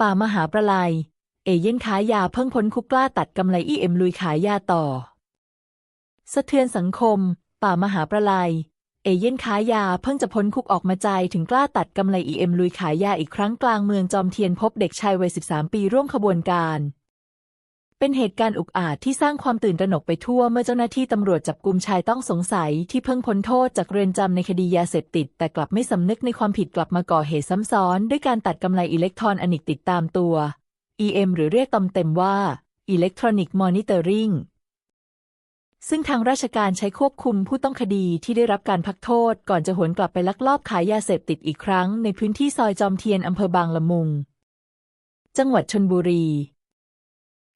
ป่ามหาประไลยเอเย่นขายยาเพิ่งพ้นคุกกล้าตัดกำไรอีเอ็มลุยขายยาต่อ สะเทือนสังคม ป่ามหาประไลยเอเย่นค้ายาเพิ่งจะพ้นคุกออกมาใจถึงกล้าตัดกำไรอีเอ็มลุยขายยาอีกครั้งกลางเมืองจอมเทียนพบเด็กชายวัย 13 ปีร่วมขบวนการ เป็นเหตุการณ์อุกอาจที่สร้างความตื่นตระหนกไปทั่วเมื่อเจ้าหน้าที่ตำรวจจับกุมชายต้องสงสัยที่เพิ่งพ้นโทษจากเรือนจำในคดียาเสพติด แต่กลับไม่สำนึกในความผิดกลับมาก่อเหตุซ้ำซ้อน ด้วยการตัดกำไรอิเล็กทรอนิกส์ติดตามตัว EM หรือเรียกตำเต็มว่า Electronic Monitoring ซึ่งทางราชการใช้ควบคุมผู้ต้องคดีที่ได้รับการพักโทษ ก่อนจะหวนกลับไปลักลอบขายยาเสพติดอีกครั้ง ในพื้นที่ซอยจอมเทียนอำเภอบางละมุง จังหวัดชนบุรี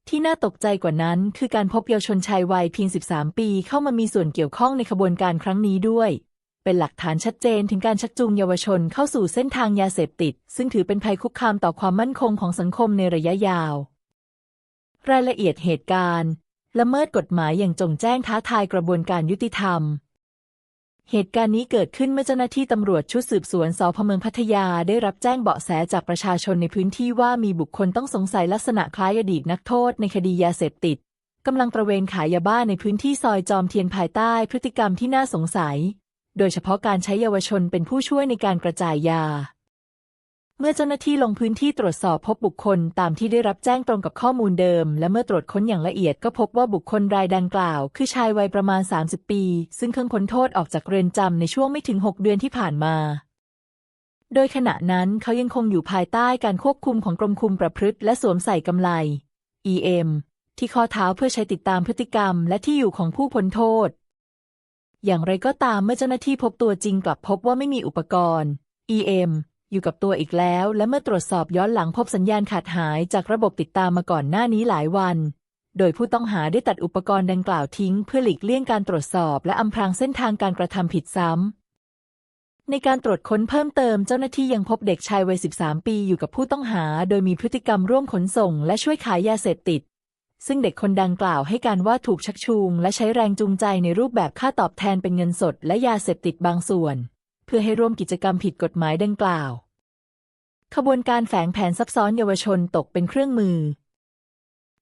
ที่น่าตกใจกว่านั้น คือการพบเยาวชนชายวัยเพียง 13 ปีเข้ามามีส่วนเกี่ยวข้องในขบวนการครั้งนี้ด้วย เป็นหลักฐานชัดเจนถึงการชักจูงเยาวชนเข้าสู่เส้นทางยาเสพติด ซึ่งถือเป็นภัยคุกคามต่อความมั่นคงของสังคมในระยะยาว รายละเอียดเหตุการณ์ ละเมิดกฎหมายอย่างจงแจ้งท้าทายกระบวนการยุติธรรม เหตุการณ์นี้เกิดขึ้นเมื่อเจ้าหน้าที่ตำรวจชุดสืบสวนสพเมืองพัทยาได้รับแจ้งเบาะแสจากประชาชนในพื้นที่ว่ามีบุคคลต้องสงสัยลักษณะคล้ายอดีตนักโทษในคดียาเสพติดกำลังตระเวนขายยาบ้าในพื้นที่ซอยจอมเทียนภายใต้พฤติกรรมที่น่าสงสัย โดยเฉพาะการใช้เยาวชนเป็นผู้ช่วยในการกระจายยา มื่อเจ้าหน้าที่ลงพื้นที่ตรวจสอบพบบุคคลตามที่ได้รับแจ้งตรงกับข้อมูลเดิม และเมื่อตรวจค้นอย่างละเอียดก็พบว่าบุคคลรายดังกล่าว คือชายวัยประมาณ 30 ปี ซึ่งเพิ่งพ้นโทษออกจากเรือนจำในช่วงไม่ถึง 6 เดือนที่ผ่านมา โดยขณะนั้นเขายังคงอยู่ภายใต้การควบคุมของกรมคุมประพฤติ และสวมใส่กำไล EM ที่ข้อเท้าเพื่อใช้ติดตามพฤติกรรม และที่อยู่ของผู้พ้นโทษ อย่างไรก็ตามเมื่อเจ้าหน้าที่พบตัวจริงกลับพบว่าไม่มีอุปกรณ์ EM อยู่กับตัวอีกแล้ว และเมื่อตรวจสอบย้อนหลังพบสัญญาณขาดหายจากระบบติดตามมาก่อนหน้านี้หลายวัน โดยผู้ต้องหาได้ตัดอุปกรณ์ดังกล่าวทิ้ง เพื่อหลีกเลี่ยงการตรวจสอบ และอำพรางเส้นทางการกระทำผิดซ้ำ ในการตรวจค้นเพิ่มเติมเจ้าหน้าที่ยังพบเด็กชายวัย 13 ปีอยู่กับผู้ต้องหา โดยมีพฤติกรรมร่วมขนส่ง และช่วยขายยาเสพติด ซึ่งเด็กคนดังกล่าวให้การว่าถูกชักชูง และใช้แรงจูงใจในรูปแบบค่าตอบแทนเป็นเงินสด และยาเสพติดบางส่วน เพื่อให้ร่วมกิจกรรมผิดกฎหมายดังกล่าว ขบวนการแฝงแผนซับซ้อนเยาวชนตกเป็นเครื่องมือ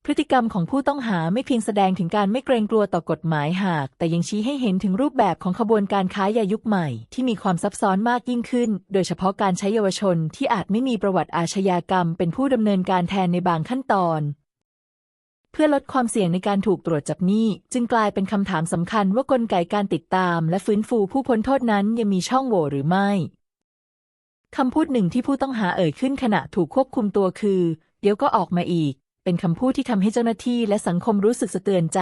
พฤติกรรมของผู้ต้องหาไม่เพียงแสดงถึงการไม่เกรงกลัวต่อกฎหมายหาก แต่ยังชี้ให้เห็นถึงรูปแบบของขบวนการค้ายายุคใหม่ ที่มีความซับซ้อนมากยิ่งขึ้น โดยเฉพาะการใช้เยาวชนที่อาจไม่มีประวัติอาชญากรรม เป็นผู้ดำเนินการแทนในบางขั้นตอน เพื่อลดความเสี่ยงในการถูกตรวจจับหนี้ จึงกลายเป็นคำถามสำคัญว่ากลไกการติดตาม และฟื้นฟูผู้พ้นโทษนั้นยังมีช่องโหว่หรือไม่คำพูดหนึ่งที่ผู้ต้องหาเอ่ยขึ้นขณะถูกควบคุมตัวคือ เดี๋ยวก็ออกมาอีก เป็นคำพูดที่ทำให้เจ้าหน้าที่และสังคมรู้สึกสะเตือนใจ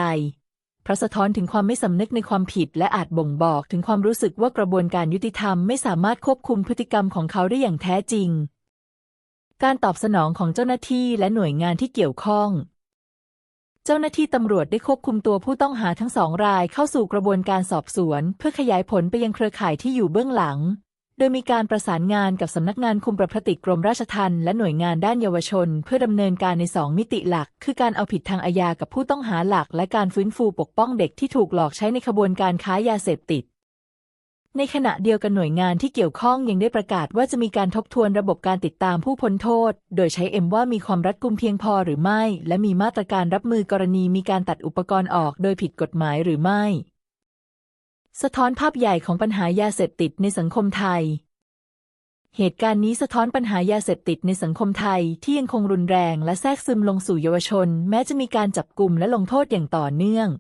เพราะสะท้อนถึงความไม่สำนึกในความผิด และอาจบ่งบอกถึงความรู้สึกว่ากระบวนการยุติธรรมไม่สามารถควบคุมพฤติกรรมของเขาได้อย่างแท้จริง การตอบสนองของเจ้าหน้าที่และหน่วยงานที่เกี่ยวข้อง เจ้าหน้าที่ตำรวจได้ควบคุมตัวผู้ต้องหาทั้งสองรายเข้าสู่กระบวนการสอบสวน เพื่อขยายผลไปยังเครือข่ายที่อยู่เบื้องหลัง โดยมีการประสานงานกับสำนักงานคุมประพฤติกรมราชทัณฑ์และหน่วยงานด้านเยาวชน เพื่อดำเนินการในสองมิติหลัก คือการเอาผิดทางอาญากับผู้ต้องหาหลัก และการฟื้นฟูปกป้องเด็กที่ถูกหลอกใช้ในขบวนการค้ายาเสพติด ในขณะเดียวกันหน่วยงานที่เกี่ยวข้องยังได้ประกาศว่าจะมีการทบทวนระบบการติดตามผู้พ้นโทษ โดยใช้เอ็มว่ามีความรัดกุมเพียงพอหรือไม่ และมีมาตรการรับมือกรณีมีการตัดอุปกรณ์ออกโดยผิดกฎหมายหรือไม่ สะท้อนภาพใหญ่ของปัญหายาเสพติดในสังคมไทย เหตุการณ์นี้สะท้อนปัญหายาเสพติดในสังคมไทยที่ยังคงรุนแรงและแทรกซึมลงสู่เยาวชน แม้จะมีการจับกลุ่มและลงโทษอย่างต่อเนื่อง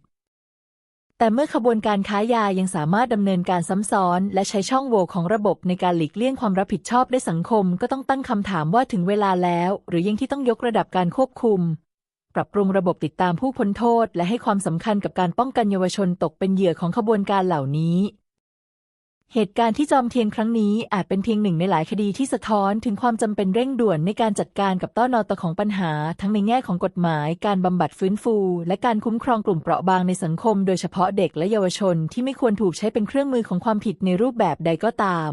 แต่เมื่อขบวนการค้ายายังสามารถดำเนินการซ้ำซ้อน และใช้ช่องโหว่ของระบบในการหลีกเลี่ยงความรับผิดชอบได้สังคม ก็ต้องตั้งคำถามว่าถึงเวลาแล้ว หรือยังที่ต้องยกระดับการควบคุม ปรับปรุงระบบติดตามผู้พ้นโทษ และให้ความสำคัญกับการป้องกันเยาวชนตกเป็นเหยื่อของขบวนการเหล่านี้ เหตุการณ์ที่จอมเทียนครั้งนี้อาจเป็นเพียงหนึ่งในหลายคดีที่สะท้อนถึงความจำเป็นเร่งด่วนในการจัดการกับต้อนอตของปัญหา ทั้งในแง่ของกฎหมาย การบำบัดฟื้นฟู และการคุ้มครองกลุ่มเปราะบางในสังคม โดยเฉพาะเด็กและเยาวชนที่ไม่ควรถูกใช้เป็นเครื่องมือของความผิดในรูปแบบใดก็ตาม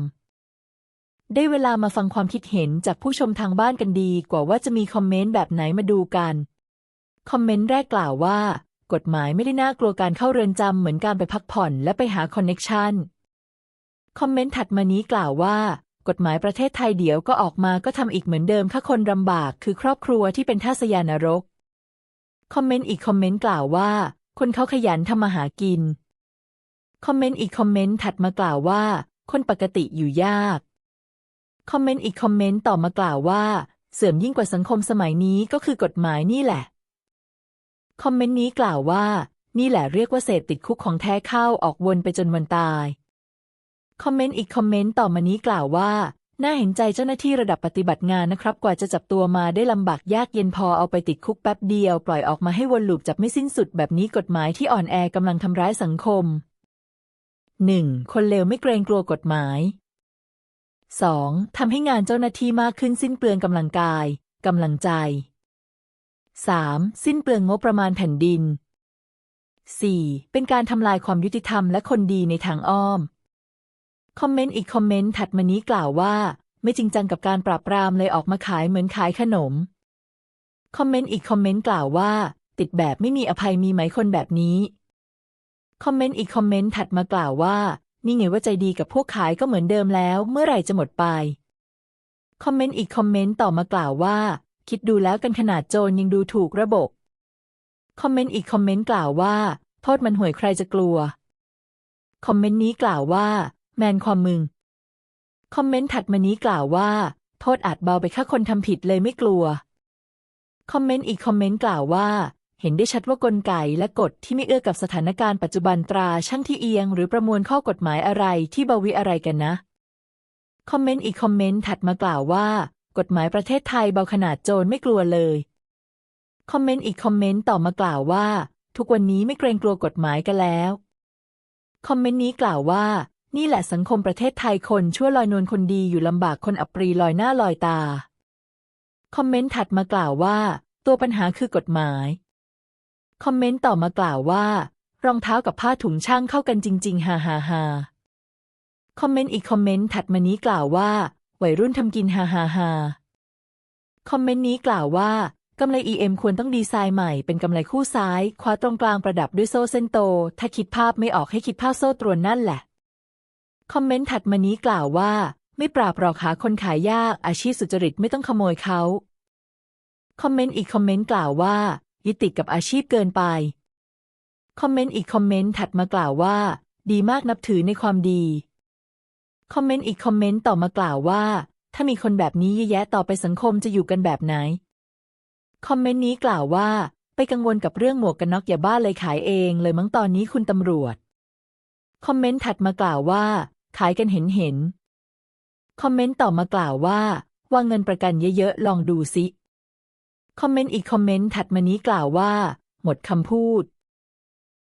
ได้เวลามาฟังความคิดเห็นจากผู้ชมทางบ้านกันดีกว่าว่าจะมีคอมเมนต์แบบไหนมาดูกัน คอมเมนต์แรกกล่าวว่า กฎหมายไม่ได้น่ากลัวการเข้าเรือนจำเหมือนการไปพักผ่อน และไปหาคอนเน็กชัน คอมเมนต์ถัดมานี้กล่าวว่า กฎหมายประเทศไทยเดี๋ยวก็ออกมาก็ทำอีกเหมือนเดิมถ้าคนลำบาก คือครอบครัวที่เป็นท่าสยานรก คอมเมนต์อีกคอมเมนต์กล่าวว่า คนเขาขยันทำมาหากิน คอมเมนต์อีกคอมเมนต์ถัดมากล่าวว่า คนปกติอยู่ยาก คอมเมนต์อีกคอมเมนต์ต่อมากล่าวว่า เสื่อมยิ่งกว่าสังคมสมัยนี้ก็คือกฎหมายนี่แหละ คอมเมนต์นี้กล่าวว่า นี่แหละเรียกว่าเสพติดคุกของแท้เข้าออกวนไปจนวันตาย คอมเมนต์อีกคอมเมนต์ต่อมานี้กล่าวว่า น่าเห็นใจเจ้าหน้าที่ระดับปฏิบัติงานนะครับ กว่าจะจับตัวมาได้ลำบากยากเย็นพอเอาไปติดคุกแป๊บเดียว ปล่อยออกมาให้วนลูปจับไม่สิ้นสุดแบบนี้กฎหมายที่อ่อนแอกำลังทำร้ายสังคม 1. คนเลวไม่เกรงกลัวกฎหมาย 2. ทำให้งานเจ้าหน้าที่มากขึ้นสิ้นเปลืองกำลังกายกำลังใจ 3. สิ้นเปลืองงบประมาณแผ่นดิน 4. เป็นการทำลายความยุติธรรมและคนดีในทางอ้อม คอมเมนต์อีกคอมเมนต์ถัดมานี้กล่าวว่า ไม่จริงจังกับการปราบปรามเลยออกมาขายเหมือนขายขนม คอมเมนต์อีกคอมเมนต์กล่าวว่า ติดแบบไม่มีอภัยมีไหมคนแบบนี้ คอมเมนต์อีกคอมเมนต์ถัดมากล่าวว่า นี่ไงว่าใจดีกับพวกขายก็เหมือนเดิมแล้ว เมื่อไหร่จะหมดไป คอมเมนต์อีกคอมเมนต์ต่อมากล่าวว่า คิดดูแล้วกันขนาดโจรยังดูถูกระบบ คอมเมนต์อีกคอมเมนต์กล่าวว่าโทษมันห่วยใครจะกลัว คอมเมนต์นี้กล่าวว่า แมนความมึง คอมเมนต์ถัดมานี้กล่าวว่า โทษอาจเบาไปแค่คนทำผิดเลยไม่กลัว คอมเมนต์อีกคอมเมนต์กล่าวว่า เห็นได้ชัดว่ากลไกและกฎที่ไม่เอื้อกับสถานการณ์ปัจจุบันตราช่างที่เอียง หรือประมวลข้อกฎหมายอะไรที่บาวิอะไรกันนะ คอมเมนต์อีกคอมเมนต์ถัดมากล่าวว่า กฎหมายประเทศไทยเบาขนาดโจรไม่กลัวเลย คอมเมนต์อีกคอมเมนต์ต่อมากล่าวว่า ทุกวันนี้ไม่เกรงกลัวกฎหมายกันแล้ว คอมเมนต์นี้กล่าวว่า นี่แหละสังคมประเทศไทยคนชั่วลอยนวลคนดีอยู่ลำบากคนอับปรีลอยหน้าลอยตา คอมเมนต์ถัดมากล่าวว่า ตัวปัญหาคือกฎหมาย คอมเมนต์ต่อมากล่าวว่า รองเท้ากับผ้าถุงช่างเข้ากันจริง ๆฮ่าฮ่าฮ่าคอมเมนต์อีกคอมเมนต์ถัดมานี้กล่าวว่าวัยรุ่นทำกินฮ่าฮ่าฮ่าคอมเมนต์นี้กล่าวว่ากำไล EM ควรต้องดีไซน์ใหม่เป็นกำไลคู่ซ้าย คว้าตรงกลางประดับด้วยโซ่เส้นโต ถ้าคิดภาพไม่ออกให้คิดภาพโซ่ตรวนนั่นแหละ คอมเมนต์ถัดมานี้กล่าวว่า ไม่ปราบหรอกหาคนขายยากอาชีพสุจริตไม่ต้องขโมยเขาคอมเมนต์อีกคอมเมนต์กล่าวว่า ยึดติดกับอาชีพเกินไปคอมเมนต์อีกคอมเมนต์ถัดมากล่าวว่า ดีมากนับถือในความดีคอมเมนต์อีกคอมเมนต์ต่อมากล่าวว่า ถ้ามีคนแบบนี้เยอะแยะต่อไปสังคมจะอยู่กันแบบไหนคอมเมนต์นี้กล่าวว่า ไปกังวลกับเรื่องหมวกกันน็อกอย่าบ้าเลยขายเอง เลยมั้งตอนนี้คุณตำรวจคอมเมนต์ถัดมากล่าวว่า ขายกันเห็นเห็น คอมเมนต์ต่อมากล่าวว่า วางเงินประกันเยอะๆ ลองดูซิ คอมเมนต์อีกคอมเมนต์ถัดมานี้กล่าวว่า หมดคำพูด